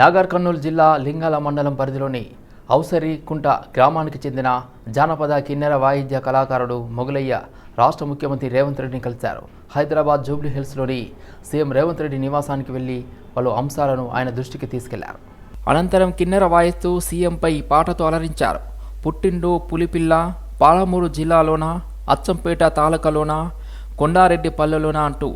నాగర్ కర్నూలు జిల్లా లింగాల మండలం పరిధిలోని ఔసరికుంట గ్రామానికి చెందిన జానపద కిన్నెర వాయిద్య కళాకారుడు మొగలయ్య రాష్ట్ర ముఖ్యమంత్రి రేవంత్ రెడ్డిని కలిశారు. హైదరాబాద్ జూబ్లీ హిల్స్లోని సీఎం రేవంత్ రెడ్డి నివాసానికి వెళ్ళి పలు అంశాలను ఆయన దృష్టికి తీసుకెళ్ళారు. అనంతరం కిన్నెర వాయిస్తూ సీఎంపై పాటతో అలరించారు. పుట్టిండు పులిపిల్ల పాలమూరు జిల్లాలోన అచ్చంపేట తాలూకాలోన కొండారెడ్డి పల్లెలోన అంటూ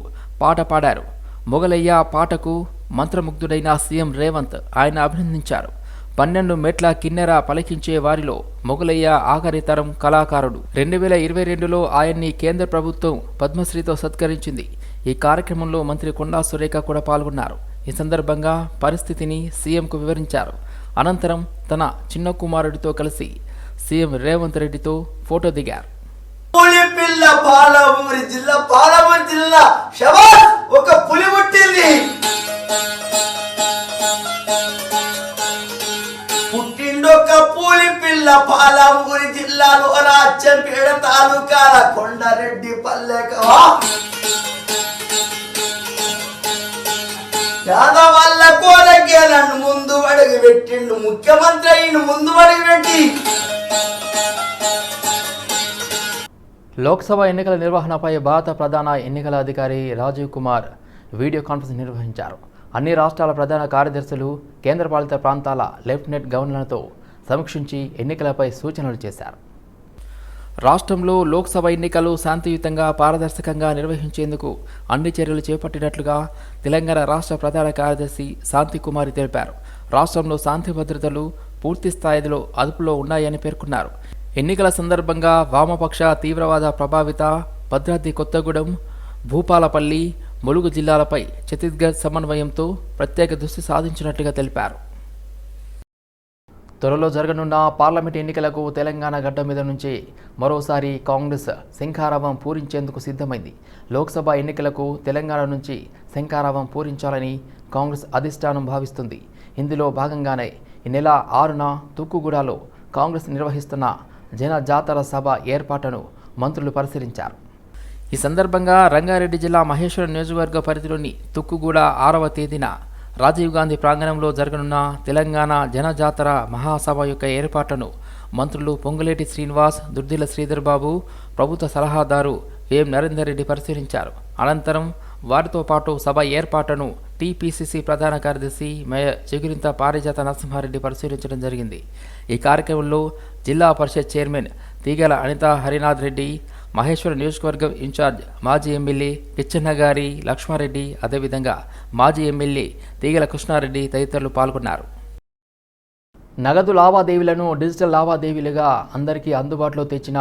పాట పాడారు. మొగలయ్య పాటకు మంత్రముగ్ధుడైన సీఎం రేవంత్ ఆయన అభినందించారు. పన్నెండు మెట్ల కిన్నెర పలికించే వారిలో మొగలయ్య ఆఖరి తరం కళాకారుడు. రెండు వేల ఇరవై రెండులో ఆయన్ని కేంద్ర ప్రభుత్వం పద్మశ్రీతో సత్కరించింది. ఈ కార్యక్రమంలో మంత్రి కొండా సురేఖ కూడా పాల్గొన్నారు. ఈ సందర్భంగా పరిస్థితిని సీఎంకు వివరించారు. అనంతరం తన చిన్న కుమారుడితో కలిసి సీఎం రేవంత్ రెడ్డితో ఫోటో దిగారు. పులిపిల్ల పాలమూరి జిల్లా పాలమూరి జిల్లా శబాస్ ఒక పులి పుట్టింది. పుట్టిండొక పులిపిల్ల పాలమూరి జిల్లాలో రాజ్యంపేట తాలూకాల కొండారెడ్డి పల్లెకవా పేదవాళ్ళ కోరకే నన్ను ముందు అడుగు పెట్టిండు ముఖ్యమంత్రి అయిన ముందు అడుగు పెట్టి. లోక్సభ ఎన్నికల నిర్వహణపై భారత ప్రధాన ఎన్నికల అధికారి రాజీవ్ కుమార్ వీడియో కాన్ఫరెన్స్ నిర్వహించారు. అన్ని రాష్ట్రాల ప్రధాన కార్యదర్శులు కేంద్రపాలిత ప్రాంతాల లెఫ్టినెంట్ గవర్నర్లతో సమీక్షించి ఎన్నికలపై సూచనలు చేశారు. రాష్ట్రంలో లోక్సభ ఎన్నికలు శాంతియుతంగా పారదర్శకంగా నిర్వహించేందుకు అన్ని చర్యలు చేపట్టినట్లుగా తెలంగాణ రాష్ట్ర ప్రధాన కార్యదర్శి శాంతి కుమారి తెలిపారు. రాష్ట్రంలో శాంతి భద్రతలు పూర్తి స్థాయిలో అదుపులో ఉన్నాయని పేర్కొన్నారు. ఎన్నికల సందర్భంగా వామపక్ష తీవ్రవాద ప్రభావిత భద్రాద్రి కొత్తగూడెం భూపాలపల్లి ములుగు జిల్లాలపై ఛత్తీస్గఢ్ సమన్వయంతో ప్రత్యేక దృష్టి సాధించినట్లుగా తెలిపారు. త్వరలో జరగనున్న పార్లమెంట్ ఎన్నికలకు తెలంగాణ గడ్డ మీద నుంచి మరోసారి కాంగ్రెస్ శంఖారావం పూరించేందుకు సిద్ధమైంది. లోక్సభ ఎన్నికలకు తెలంగాణ నుంచి శంఖారావం పూరించాలని కాంగ్రెస్ అధిష్టానం భావిస్తుంది. ఇందులో భాగంగానే ఈ నెల ఆరున తూక్కుగూడలో కాంగ్రెస్ నిర్వహిస్తున్న జన జాతర సభ ఏర్పాటును మంత్రులు పరిశీలించారు. ఈ సందర్భంగా రంగారెడ్డి జిల్లా మహేశ్వరం నియోజకవర్గ పరిధిలోని తుక్కుగూడ ఆరవ తేదీన రాజీవ్ గాంధీ ప్రాంగణంలో జరగనున్న తెలంగాణ జనజాతర మహాసభ యొక్క ఏర్పాట్లను మంత్రులు పొంగులేటి శ్రీనివాస్ దుర్దిల శ్రీధర్ బాబు ప్రభుత్వ సలహాదారు వేం నరేందర్ రెడ్డి పరిశీలించారు. అనంతరం వారితో పాటు సభ ఏర్పాటును టీపీసీసీ ప్రధాన కార్యదర్శి మేయర్ చిగురింత పారిజాత నరసింహారెడ్డి పరిశీలించడం జరిగింది. ఈ కార్యక్రమంలో జిల్లా పరిషత్ చైర్మన్ తీగల అనిత హరినాథ్ రెడ్డి మహేశ్వర నియోజకవర్గం ఇన్ఛార్జ్ మాజీ ఎమ్మెల్యే కిచ్చన్న గారి లక్ష్మారెడ్డి అదేవిధంగా మాజీ ఎమ్మెల్యే తీగల కృష్ణారెడ్డి తదితరులు పాల్గొన్నారు. నగదు లావాదేవీలను డిజిటల్ లావాదేవీలుగా అందరికీ అందుబాటులో తెచ్చిన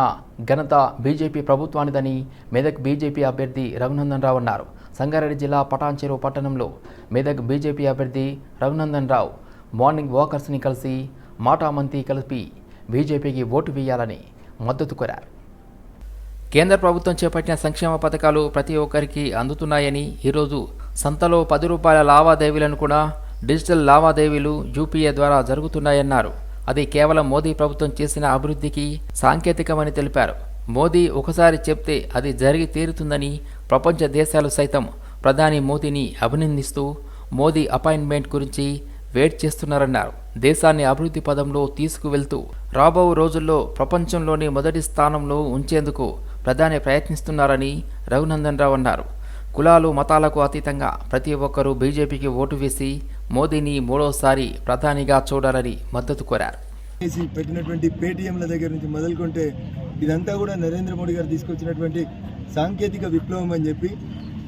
ఘనత బీజేపీ ప్రభుత్వానిదని మెదక్ బీజేపీ అభ్యర్థి రఘునందన్ రావు అన్నారు. సంగారెడ్డి జిల్లా పటాన్చెరు పట్టణంలో మెదక్ బీజేపీ అభ్యర్థి రఘునందన్ రావు మార్నింగ్ వాకర్స్ని కలిసి మాటామంతి కలిపి బీజేపీకి ఓటు వేయాలని మద్దతు కోరారు. కేంద్ర ప్రభుత్వం చేపట్టిన సంక్షేమ పథకాలు ప్రతి ఒక్కరికి అందుతున్నాయని ఈరోజు సంతలో పది రూపాయల లావాదేవీలను కూడా డిజిటల్ లావాదేవీలు యూపీఏ ద్వారా జరుగుతున్నాయన్నారు. అది కేవలం మోదీ ప్రభుత్వం చేసిన అభివృద్ధికి సాంకేతికమని తెలిపారు. మోదీ ఒకసారి చెప్తే అది జరిగి తీరుతుందని ప్రపంచ దేశాలు సైతం ప్రధాని మోదీని అభినందిస్తూ మోదీ అపాయింట్మెంట్ గురించి వెయిట్ చేస్తున్నారన్నారు. దేశాన్ని అభివృద్ధి పదంలో తీసుకువెళ్తూ రాబో రోజుల్లో ప్రపంచంలోని మొదటి స్థానంలో ఉంచేందుకు ప్రధాని ప్రయత్నిస్తున్నారని రఘునందన్ రావు అన్నారు. కులాలు మతాలకు అతీతంగా ప్రతి ఒక్కరూ బీజేపీకి ఓటు వేసి మోదీని మూడోసారి ప్రధానిగా చూడాలని మద్దతు కోరారు. చేసి పెట్టినటువంటి పేటీఎంల దగ్గర నుంచి మొదలుకుంటే ఇదంతా కూడా నరేంద్ర మోడీ గారు తీసుకొచ్చినటువంటి సాంకేతిక విప్లవం అని చెప్పి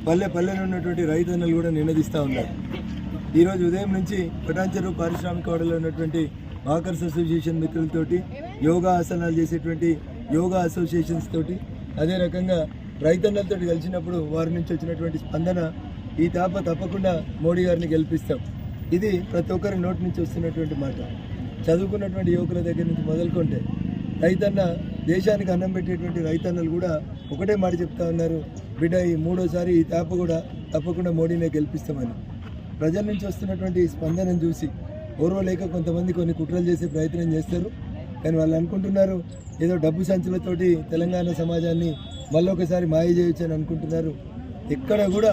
పల్లె పల్లెలో ఉన్నటువంటి రైతన్నలు కూడా నినదిస్తూ ఉన్నారు. ఈరోజు ఉదయం నుంచి పటాంచెరు పారిశ్రామిక వాడలో ఉన్నటువంటి వాకర్స్ అసోసియేషన్ మిత్రులతోటి యోగా ఆసనాలు చేసేటువంటి యోగా అసోసియేషన్స్ తోటి అదే రకంగా రైతన్నలతో కలిసినప్పుడు వారి నుంచి వచ్చినటువంటి స్పందన ఈ తాప తప్పకుండా మోడీ గారిని గెలిపిస్తాం. ఇది ప్రతి ఒక్కరి నోటి నుంచి వస్తున్నటువంటి మాట. చదువుకున్నటువంటి యువకుల దగ్గర నుంచి మొదలుకుంటే రైతన్న దేశానికి అన్నం పెట్టేటువంటి రైతన్నలు కూడా ఒకటే మాట చెప్తా ఉన్నారు బిడ్డ ఈ మూడోసారి ఈ తాప కూడా తప్పకుండా మోడీనే గెలిపిస్తామని. ప్రజల నుంచి వస్తున్నటువంటి స్పందనను చూసి ఓర్వలేక కొంతమంది కొన్ని కుట్రలు చేసే ప్రయత్నం చేస్తారు. కానీ వాళ్ళు అనుకుంటున్నారు ఏదో డబ్బు సంచులతోటి తెలంగాణ సమాజాన్ని మళ్ళొకసారి మాయ చేయొచ్చు అని అనుకుంటున్నారు. ఎక్కడ కూడా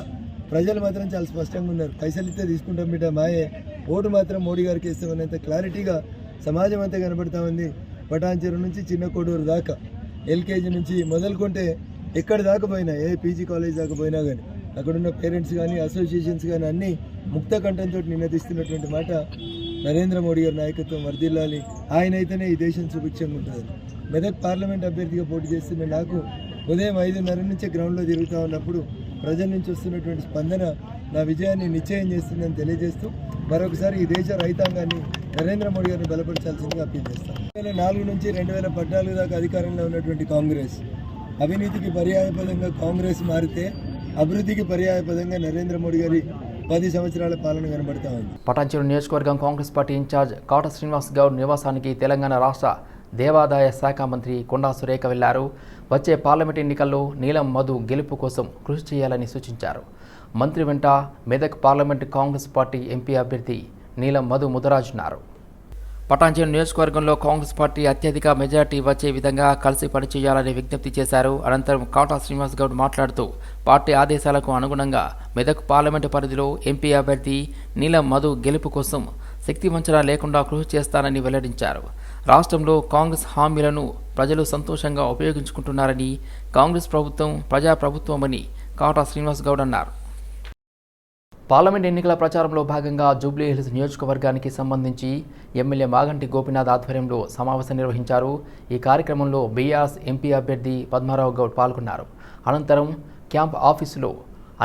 ప్రజలు మాత్రం చాలా స్పష్టంగా ఉన్నారు. పైసలు ఇస్తే తీసుకుంటాం బిడ్డ మాయే. ఓటు మాత్రం మోడీ గారికి ఇస్తామనేంత క్లారిటీగా సమాజం అంతా కనబడతా ఉంది. పటాన్చెరు నుంచి చిన్న కోడూరు దాకా ఎల్కేజీ నుంచి మొదలుకుంటే ఎక్కడి దాకా పోయినా ఏ పీజీ కాలేజ్ దాకా పోయినా కానీ అక్కడున్న పేరెంట్స్ కానీ అసోసియేషన్స్ కానీ అన్నీ ముక్త కంఠంతో నిన్నదిస్తున్నటువంటి మాట నరేంద్ర మోడీ గారి నాయకత్వం వర్దిల్లాలి ఆయన అయితేనే ఈ దేశం సుభిక్షంగా ఉంటుంది. మెదక్ పార్లమెంట్ అభ్యర్థిగా పోటీ చేస్తున్న నాకు ఉదయం ఐదున్నర నుంచే గ్రౌండ్లో తిరుగుతూ ఉన్నప్పుడు ప్రజల నుంచి వస్తున్నటువంటి స్పందన నా విజయాన్ని నిశ్చయం చేస్తుందని తెలియజేస్తూ మరొకసారి ఈ దేశ రైతాంగాన్ని నరేంద్ర మోడీ గారిని బలపరచాల్సిందిగా అప్పీల్ చేస్తాను. రెండు వేల నాలుగు నుంచి రెండు వేల పద్నాలుగు దాకా అధికారంలో ఉన్నటువంటి కాంగ్రెస్ అవినీతికి పర్యాయపదంగా కాంగ్రెస్ మారితే అభివృద్ధికి పర్యాయపదంగా నరేంద్ర మోడీ గారి పది సంవత్సరాల పాలన కనబడతా ఉంది. పటాన్చెరు నియోజకవర్గం Congress party in charge Kata Srinivas Goud నివాసానికి తెలంగాణ రాష్ట్ర దేవాదాయ శాఖ మంత్రి కొండా సురేఖ వెళ్ళారు. వచ్చే పార్లమెంట్ ఎన్నికల్లో నీలం మధు గెలుపు కోసం కృషి చేయాలని సూచించారు. మంత్రి వెంట Medak parliament Congress party MP అభ్యర్థి నీలం మధు ముదరాజ్ ఉన్నారు పటాన్చెరు నియోజకవర్గంలో కాంగ్రెస్ పార్టీ అత్యధిక మెజార్టీ వచ్చే విధంగా కలిసి పనిచేయాలని విజ్ఞప్తి చేశారు. అనంతరం కాటా శ్రీనివాస్ గౌడ్ మాట్లాడుతూ పార్టీ ఆదేశాలకు అనుగుణంగా మెదక్ పార్లమెంటు పరిధిలో ఎంపీ అభ్యర్థి నీలం మధు గెలుపు కోసం శక్తి వంచన లేకుండా కృషి చేస్తానని వెల్లడించారు. రాష్ట్రంలో కాంగ్రెస్ హామీలను ప్రజలు సంతోషంగా ఉపయోగించుకుంటున్నారని కాంగ్రెస్ ప్రభుత్వం ప్రజాప్రభుత్వమని కాటా శ్రీనివాస్ గౌడ్ అన్నారు. పార్లమెంట్ ఎన్నికల ప్రచారంలో భాగంగా జూబ్లీ హిల్స్ నియోజకవర్గానికి సంబంధించి ఎమ్మెల్యే మాగంటి గోపినాథ్ ఆధ్వర్యంలో సమావేశం నిర్వహించారు. ఈ కార్యక్రమంలో బీఆర్ఎస్ ఎంపీ అభ్యర్థి పద్మారావు గౌడ్ పాల్గొన్నారు. అనంతరం క్యాంప్ ఆఫీసులో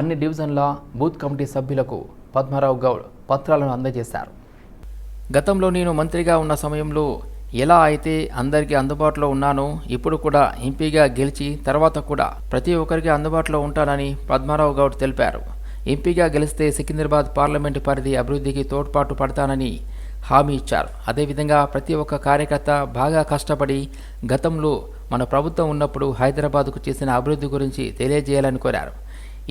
అన్ని డివిజన్ల బూత్ కమిటీ సభ్యులకు పద్మారావు గౌడ్ పత్రాలను అందజేశారు. గతంలో నేను మంత్రిగా ఉన్న సమయంలో ఎలా అయితే అందరికీ అందుబాటులో ఉన్నానో ఇప్పుడు కూడా ఎంపీగా గెలిచి తర్వాత కూడా ప్రతి ఒక్కరికి అందుబాటులో ఉంటానని పద్మారావు గౌడ్ తెలిపారు. ఎంపీగా గెలిస్తే సికింద్రాబాద్ పార్లమెంటు పరిధి అభివృద్ధికి తోడ్పాటు పడతానని హామీ ఇచ్చారు. అదేవిధంగా ప్రతి ఒక్క కార్యకర్త బాగా కష్టపడి గతంలో మన ప్రభుత్వం ఉన్నప్పుడు హైదరాబాద్కు చేసిన అభివృద్ధి గురించి తెలియజేయాలని కోరారు.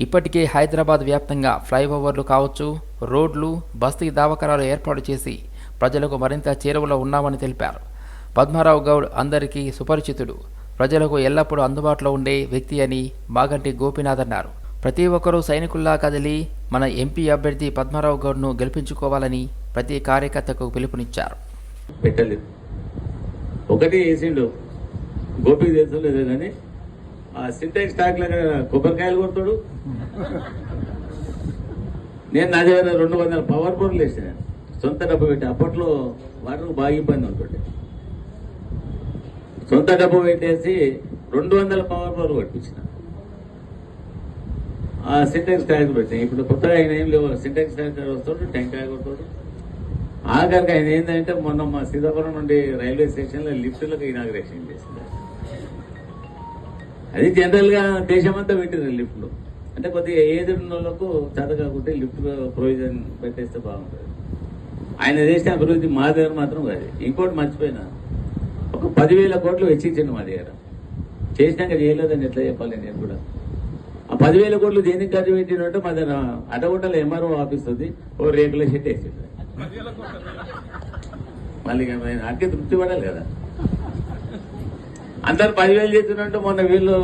ఇప్పటికే హైదరాబాద్ వ్యాప్తంగా ఫ్లైఓవర్లు కావచ్చు రోడ్లు బస్తీ దావకరాలు ఏర్పాటు చేసి ప్రజలకు మరింత చేరువలో ఉన్నామని తెలిపారు. పద్మారావు గౌడ్ అందరికీ సుపరిచితుడు. ప్రజలకు ఎల్లప్పుడూ అందుబాటులో ఉండే వ్యక్తి అని మాగంటి గోపీనాథ్ అన్నారు. ప్రతి ఒక్కరూ సైనికుల్లా కదిలి మన ఎంపీ అభ్యర్థి పద్మారావు గౌడ్ను గెలిపించుకోవాలని ప్రతి కార్యకర్తకు పిలుపునిచ్చారు. పెట్టలేదు. ఒకటి వేసిండు గోపి తెలుసులేదు కానీ ఆ సింటెక్స్ స్టాక్ కొబ్బరికాయలు కొడతాడు. నేను నా దగ్గర రెండు వందల పవర్ బోర్డులు వేసాను. సొంత డబ్బు పెట్టి అప్పట్లో వాటర్ బాగా ఇబ్బంది ఉంటుండే. సొంత డబ్బు పెట్టేసి రెండు వందల పవర్ బోర్డు కొట్టించిన. ఆ సింటెక్స్ ట్యాంక్ పెట్టాయి ఇప్పుడు కొత్తగా ఆయన ఏం లేవు. సింటెక్స్ ట్యాంక్ వస్తాడు టెంకాయ కొడతాడు ఆఖరికి ఆయన ఏంటంటే మొన్న మా సీతాపురం నుండి రైల్వే స్టేషన్లో లిఫ్ట్లకు ఇనాగ్రేషన్ చేసింది. అది జనరల్గా దేశమంతా పెట్టింది లిఫ్ట్లు అంటే కొద్దిగా ఏది ఉన్న వాళ్ళకు చేత కాకుంటే లిఫ్ట్ ప్రొవిజన్ పెట్టేస్తే బాగుంటుంది. ఆయన చేసిన అభివృద్ధి మా దగ్గర మాత్రం కాదు. ఇంకోటి మర్చిపోయినా. ఒక పదివేల కోట్లు వెచ్చించండి మా దగ్గర. చేసినాక చేయలేదని ఎట్లా చెప్పాలి నేను కూడా? పదివేల కోట్లు దేనికి ఖర్చు పెట్టినట్టు మా దగ్గర అటగుంటలో ఎంఆర్ఓ ఆఫీస్ ఉంది. ఓ రేకుల షెట్ వేసిండు మళ్ళీ ఇక అట్టే తృప్తి పడాలి కదా. అందరు పదివేలు చేస్తున్నట్టు మొన్న వీళ్ళు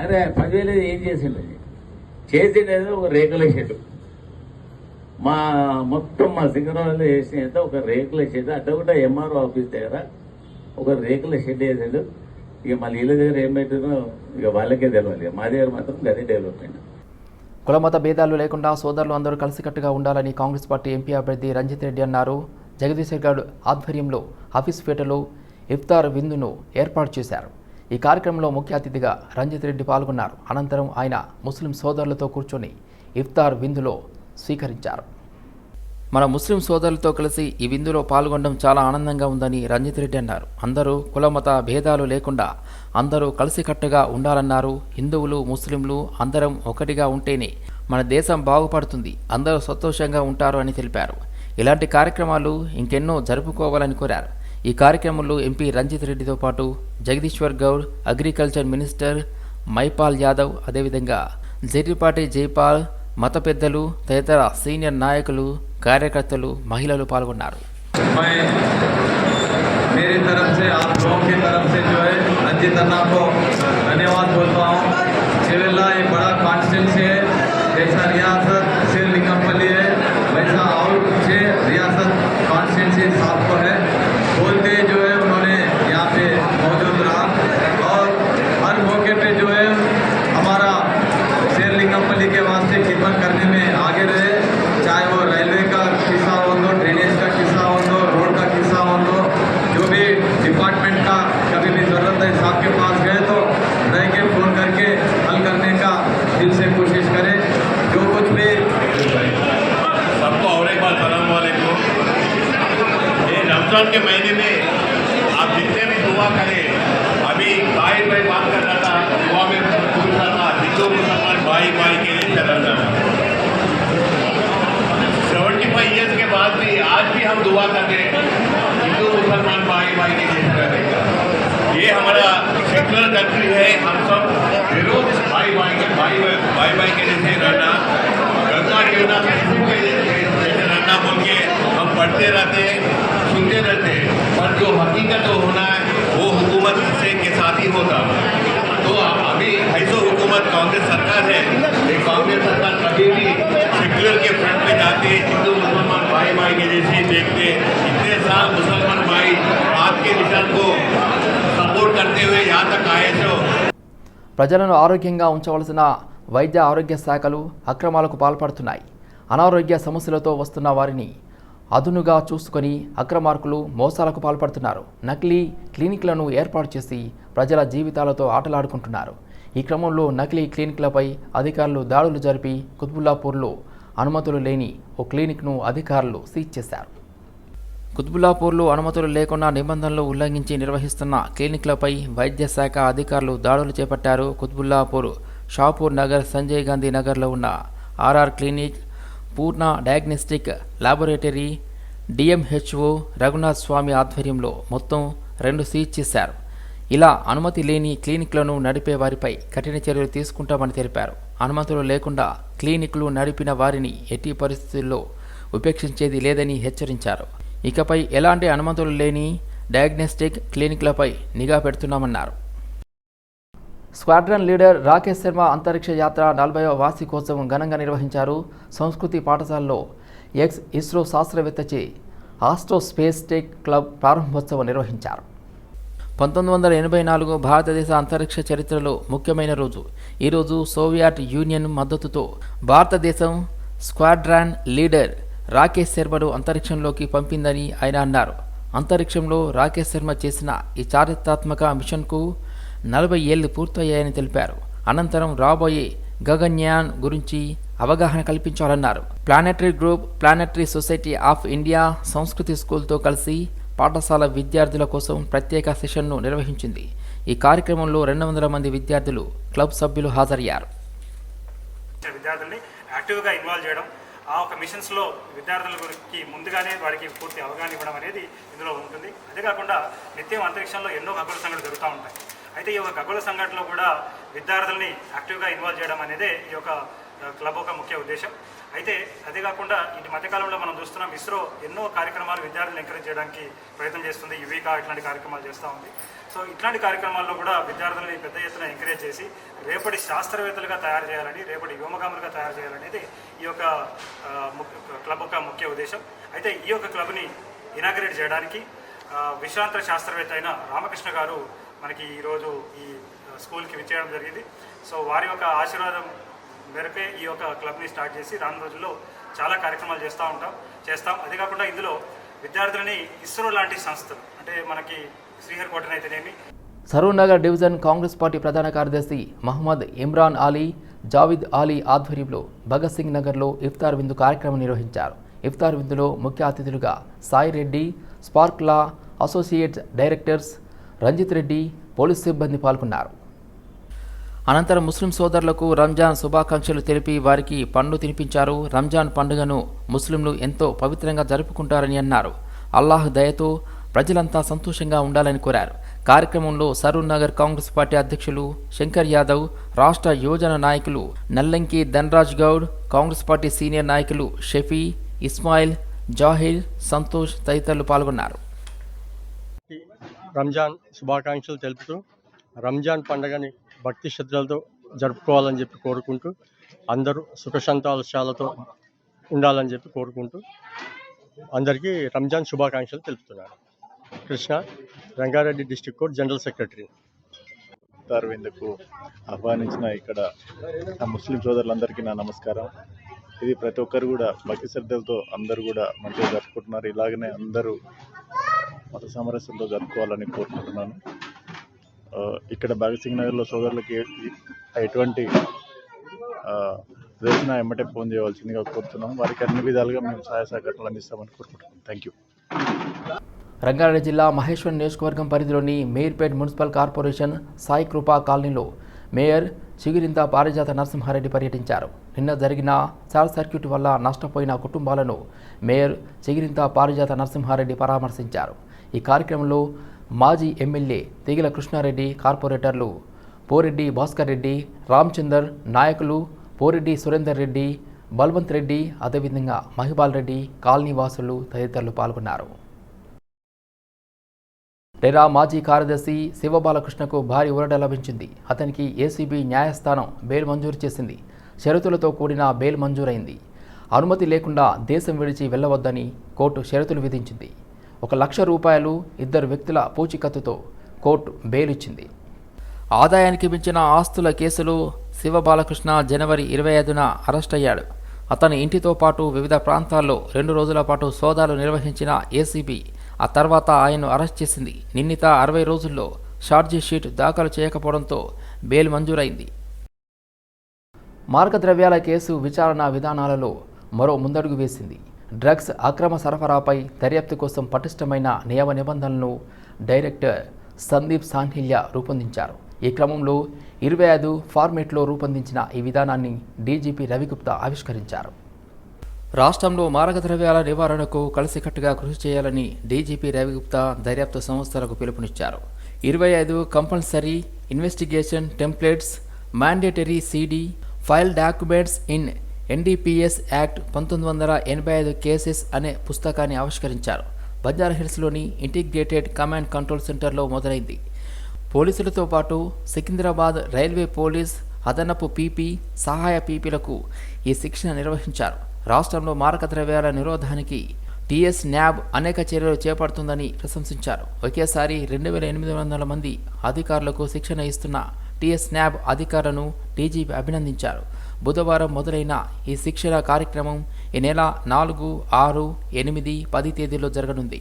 అరే పదివేలు ఏం చేసిండు చేసిండేది ఒక రేకుల షెడ్. మా మొత్తం మా సింగరాజులో చేసిన ఒక రేకుల షెడ్. అడ్డగుంట ఎంఆర్ఓ ఆఫీస్ దగ్గర ఒక రేకుల షెడ్ వేసాడు. ఇక మళ్ళీ వీళ్ళ దగ్గర ఏం పెట్టినో ఇక వాళ్ళకే తెలవాలి. మా దగ్గర మాత్రం గది డెవలప్మెంట్ కులమత భేదాలు లేకుండా సోదరులు అందరూ కలిసికట్టుగా ఉండాలని కాంగ్రెస్ పార్టీ ఎంపీ అభ్యర్థి రంజిత్ రెడ్డి అన్నారు. జగదీశ్వర్ గౌడ్ ఆధ్వర్యంలో ఆఫీస్పేటలో ఇఫ్తార్ విందును ఏర్పాటు చేశారు. ఈ కార్యక్రమంలో ముఖ్య అతిథిగా రంజిత్ రెడ్డి పాల్గొన్నారు. అనంతరం ఆయన ముస్లిం సోదరులతో కూర్చొని ఇఫ్తార్ విందులో స్వీకరించారు. మన ముస్లిం సోదరులతో కలిసి ఈ విందులో పాల్గొనడం చాలా ఆనందంగా ఉందని రంజిత్ రెడ్డి అన్నారు. అందరూ కులమత భేదాలు లేకుండా అందరూ కలిసికట్టుగా ఉండాలన్నారు. హిందువులు ముస్లింలు అందరం ఒకటిగా ఉంటేనే మన దేశం బాగుపడుతుంది అందరూ సంతోషంగా ఉంటారు అని తెలిపారు. ఇలాంటి కార్యక్రమాలు ఇంకెన్నో జరుపుకోవాలని కోరారు. ఈ కార్యక్రమంలో ఎంపీ రంజిత్ రెడ్డితో పాటు జగదీశ్వర్ గౌడ్ అగ్రికల్చర్ మినిస్టర్ మైపాల్ యాదవ్ అదేవిధంగా జెర్రిపాటి జైపాల్ మత పెద్దలు తదితర సీనియర్ నాయకులు కార్యకర్తలు మహిళలు పాల్గొన్నారు मैं मेरी तरफ से आप लोगों की तरफ से जो है रंजित अन्ना को धन्यवाद बोलता हूँ हम करते हिंदू, मुसलमान, भाई भाई के लिए रहेगा ये हमारा सेक्युलर कंट्री है। हम सब विरोध भाई भाई के भाई भाई भाई के जैसे रहना गंगा गिरना के जैसे रहना बोल के हम पढ़ते रहते हैं, सुनते रहते हैं। पर जो हकीकत होना है, वो हुकूमत से के साथ ही होगा तो अभी ऐसो हुकूमत कांग्रेस सरकार है कांग्रेस सरकार कभी भी सेक्युलर के फ्रंट में जाते हिंदू, मुसलमान, भाई भाई के जैसे ही देखते इतने साल मुसलमान भाई आपके निशान को सपोर्ट करते हुए यहाँ तक आए थे ప్రజలను ఆరోగ్యంగా ఉంచవలసిన వైద్య ఆరోగ్య శాఖలు అక్రమాలకు పాల్పడుతున్నాయి అనారోగ్య సమస్యలతో వస్తున్న వారిని అదునుగా చూసుకొని అక్రమార్కులు మోసాలకు పాల్పడుతున్నారు నకిలీ క్లినిక్లను ఏర్పాటు చేసి ప్రజల జీవితాలతో ఆటలాడుకుంటున్నారు ఈ క్రమంలో నకిలీ క్లినిక్లపై అధికారులు దాడులు జరిపి కుత్బుల్లాపూర్లో అనుమతులు లేని ఓ క్లినిక్ను అధికారులు సీజ్ చేశారు కుత్బుల్లాపూర్లో అనుమతులు లేకుండా నిబంధనలు ఉల్లంఘించి నిర్వహిస్తున్న క్లినిక్లపై వైద్య శాఖ అధికారులు దాడులు చేపట్టారు కుత్బుల్లాపూర్ షాపూర్ నగర్ సంజయ్ గాంధీ నగర్లో ఉన్న R R clinic Purna diagnostic laboratory DMHO Raghunath Swamy ఆధ్వర్యంలో మొత్తం రెండు సీజ్ చేశారు. ఇలా అనుమతి లేని క్లినిక్లను నడిపే వారిపై కఠిన చర్యలు తీసుకుంటామని తెలిపారు. అనుమతులు లేకుండా క్లినిక్లు నడిపిన వారిని ఎట్టి పరిస్థితుల్లో ఉపేక్షించేది లేదని హెచ్చరించారు. ఇకపై ఎలాంటి అనుమతులు లేని డయాగ్నోస్టిక్ క్లినిక్లపై నిఘా పెడుతున్నామన్నారు. స్క్వాడ్రన్ లీడర్ రాకేష్ శర్మ అంతరిక్ష యాత్ర నలభైవ వార్షికోత్సవం ఘనంగా నిర్వహించారు. సంస్కృతి పాఠశాలలో ఎక్స్ ఇస్రో శాస్త్రవేత్తచే ఆస్ట్రో స్పేస్ టెక్ క్లబ్ ప్రారంభోత్సవం నిర్వహించారు. పంతొమ్మిది వందల ఎనభై నాలుగు భారతదేశ అంతరిక్ష చరిత్రలో ముఖ్యమైన రోజు. ఈరోజు సోవియట్ యూనియన్ మద్దతుతో భారతదేశం స్క్వాడ్రాన్ లీడర్ రాకేష్ శర్మను అంతరిక్షంలోకి పంపిందని ఆయన అన్నారు. అంతరిక్షంలో రాకేష్ శర్మ చేసిన ఈ చారిత్రాత్మక మిషన్కు నలభై ఏళ్ళు పూర్తయ్యాయని తెలిపారు. అనంతరం రాబోయే గగన్యాన్ గురించి అవగాహన కల్పించాలన్నారు. Planetary group planetary society of India Sanskriti స్కూల్తో కలిసి పాఠశాల విద్యార్థుల కోసం ప్రత్యేక సెషన్ను నిర్వహించింది. ఈ కార్యక్రమంలో రెండు వందల మంది విద్యార్థులు క్లబ్ సభ్యులు హాజరయ్యారు. విద్యార్థుల్ని యాక్టివ్గా ఇన్వాల్వ్ చేయడం ఆ ఒక మిషన్స్లో విద్యార్థుల ముందుగానే వారికి పూర్తి అవగాహన ఇవ్వడం అనేది ఇందులో ఉంటుంది. అంతేకాకుండా నిత్యం అంతరిక్షంలో ఎన్నో ఖగోళ సంఘటనలు జరుగుతూ ఉంటాయి. అయితే ఈ యొక్క ఖగోళ సంఘటనలో కూడా విద్యార్థుల్ని యాక్టివ్గా ఇన్వాల్వ్ చేయడం అనేదే ఈ యొక్క క్లబ్ ఒక ముఖ్య ఉద్దేశం. అయితే అదే కాకుండా ఇటు మధ్యకాలంలో మనం చూస్తున్నాం ఇస్రో ఎన్నో కార్యక్రమాలు విద్యార్థులను ఎంకరేజ్ చేయడానికి ప్రయత్నం చేస్తుంది. యువికా ఇట్లాంటి కార్యక్రమాలు చేస్తూ ఉంది. సో ఇట్లాంటి కార్యక్రమాల్లో కూడా విద్యార్థులని పెద్ద ఎత్తున ఎంకరేజ్ చేసి రేపటి శాస్త్రవేత్తలుగా తయారు చేయాలని రేపటి వ్యోమగాములుగా తయారు చేయాలనేది ఈ యొక్క క్లబ్ యొక్క ముఖ్య ఉద్దేశం. అయితే ఈ యొక్క క్లబ్ని ఇనాగ్రేట్ చేయడానికి విశ్రాంత శాస్త్రవేత్త అయిన రామకృష్ణ గారు మనకి ఈరోజు ఈ స్కూల్కి విచ్చేయడం జరిగింది. సో వారి యొక్క ఆశీర్వాదం మేరకే ఈ యొక్క క్లబ్ని స్టార్ట్ చేసి రాను రోజుల్లో చాలా కార్యక్రమాలు చేస్తూ ఉంటాం చేస్తాం. అదే కాకుండా ఇందులో విద్యార్థులని ఇస్రో లాంటి సంస్థలు అంటే మనకి శ్రీహరికోటనైతేనేమి సరూర్నగర్ డివిజన్ కాంగ్రెస్ పార్టీ ప్రధాన కార్యదర్శి మహమ్మద్ ఇమ్రాన్ అలీ జావిద్ అలీ ఆధ్వర్యంలో భగత్ సింగ్ నగర్లో ఇఫ్తార్ విందు కార్యక్రమం నిర్వహించారు. ఇఫ్తార్ విందులో ముఖ్య అతిథులుగా Sai Reddy స్పార్క్లా associate directors Ranjith Reddy police సిబ్బంది పాల్గొన్నారు. అనంతరం ముస్లిం సోదరులకు రంజాన్ శుభాకాంక్షలు తెలిపి వారికి పండ్లు తినిపించారు. రంజాన్ పండుగను ముస్లింలు ఎంతో పవిత్రంగా జరుపుకుంటారని అన్నారు. అల్లాహ్ దయతో ప్రజలంతా సంతోషంగా ఉండాలని కోరారు. కార్యక్రమంలో సరూర్ నగర్ కాంగ్రెస్ పార్టీ అధ్యక్షులు శంకర్ యాదవ్ రాష్ట్ర యువజన నాయకులు Nallanki Dhanraj Goud Congress party senior నాయకులు షఫీ ఇస్మాయిల్ జాహిర్ సంతోష్ తదితరులు పాల్గొన్నారు. రంజాన్ శుభాకాంక్షలు తెలుపుతూ రంజాన్ పండుగని భక్తి శ్రద్ధలతో జరుపుకోవాలని చెప్పి కోరుకుంటూ అందరూ సుఖ ఉండాలని చెప్పి కోరుకుంటూ అందరికీ రంజాన్ శుభాకాంక్షలు తెలుపుతున్నాను. Krishna Rangareddy district court general secretary. Iftar విందుకు ఆహ్వానించిన ఇక్కడ నా ముస్లిం సోదరులందరికీ నా నమస్కారం. ఇది ప్రతి ఒక్కరు కూడా భక్తి శ్రద్ధలతో అందరూ కూడా మంచిగా జరుపుకుంటున్నారు. ఇలాగనే అందరూ మత సామరస్యంతో జరుపుకోవాలని కోరుకుంటున్నాను. ఇక్కడ భగత్ సింగ్ నగర్లో సోదరులకి ఎటువంటి వేసిన ఎమ్మటే ఫోన్ చేయవలసిందిగా కోరుతున్నాం. వారికి అన్ని విధాలుగా మేము సహాయ సహకారాలు అందిస్తామని కోరుకుంటున్నాం. థ్యాంక్ యూ రంగారెడ్డి జిల్లా మహేశ్వర్ నియోజకవర్గం పరిధిలోని మేర్పేట్ మున్సిపల్ కార్పొరేషన్ సాయి కృపా కాలనీలో మేయర్ చిగిరింత పారిజాత నరసింహారెడ్డి పర్యటించారు. నిన్న జరిగిన షార్ట్ సర్క్యూట్ వల్ల నష్టపోయిన కుటుంబాలను మేయర్ చిగిరింత పారిజాత నరసింహారెడ్డి పరామర్శించారు. ఈ కార్యక్రమంలో మాజీ ఎమ్మెల్యే తీగల కృష్ణారెడ్డి కార్పొరేటర్లు పోరెడ్డి భాస్కర్ రెడ్డి రామచందర్ నాయకులు పోరెడ్డి సురేందర్ రెడ్డి బల్వంత్ రెడ్డి అదేవిధంగా మహిబాల్ రెడ్డి కాలనీ వాసులు తదితరులు పాల్గొన్నారు. రెరా మాజీ కార్యదర్శి శివబాలకృష్ణకు భారీ ఊరట లభించింది. అతనికి ఏసీబీ న్యాయస్థానం బెయిల్ మంజూరు చేసింది. షరతులతో కూడిన బెయిల్ మంజూరైంది. అనుమతి లేకుండా దేశం విడిచి వెళ్ళవద్దని కోర్టు షరతులు విధించింది. ఒక లక్ష రూపాయలు ఇద్దరు వ్యక్తుల పూచికత్తుతో కోర్టు బెయిల్ ఇచ్చింది. ఆదాయానికి మించిన ఆస్తుల కేసులో శివబాలకృష్ణ జనవరి ఇరవై ఐదున అరెస్ట్ అయ్యాడు. అతని ఇంటితో పాటు వివిధ ప్రాంతాల్లో రెండు రోజుల పాటు సోదాలు నిర్వహించిన ఏసీబీ ఆ తర్వాత ఆయన్ను అరెస్ట్ చేసింది. నిన్నిత అరవై రోజుల్లో షీట్ దాఖలు చేయకపోవడంతో బెయిల్ మంజూరైంది. మార్గద్రవ్యాల కేసు విచారణ విధానాలలో మరో ముందడుగు వేసింది. డ్రగ్స్ అక్రమ సరఫరాపై దర్యాప్తు కోసం పటిష్టమైన నియమ నిబంధనలను డైరెక్టర్ సందీప్ సాన్హిల్య రూపొందించారు. ఈ క్రమంలో ఇరవై ఐదు ఫార్మేట్లో రూపొందించిన ఈ విధానాన్ని డీజీపీ రవిగుప్తా ఆవిష్కరించారు. రాష్ట్రంలో మారకద్రవ్యాల నివారణకు కలిసికట్టుగా కృషి చేయాలని డీజీపీ రవిగుప్తా దర్యాప్తు సంస్థలకు పిలుపునిచ్చారు. ఇరవై ఐదు compulsory investigation templates mandatory CD file documents in NDPS act పంతొమ్మిది వందల ఎనభై ఐదు కేసెస్ అనే పుస్తకాన్ని ఆవిష్కరించారు. బంజారాహిల్స్లోని ఇంటిగ్రేటెడ్ కమాండ్ కంట్రోల్ సెంటర్లో మొదలైంది. పోలీసులతో పాటు సికింద్రాబాద్ రైల్వే పోలీస్ అదనపు పీపీ సహాయ పీపీలకు ఈ శిక్షణ నిర్వహించారు. రాష్ట్రంలో మారక ద్రవ్యాల నిరోధానికి టీఎస్ న్యాబ్ అనేక చర్యలు చేపడుతుందని ప్రశంసించారు. ఒకేసారి రెండు వేల ఎనిమిది వందల మంది అధికారులకు శిక్షణ ఇస్తున్న టీఎస్ న్యాబ్ అధికారులను డీజీపీ అభినందించారు. బుధవారం మొదలైన ఈ శిక్షణ కార్యక్రమం ఈ నెల నాలుగు ఆరు ఎనిమిది పది తేదీల్లో జరగనుంది.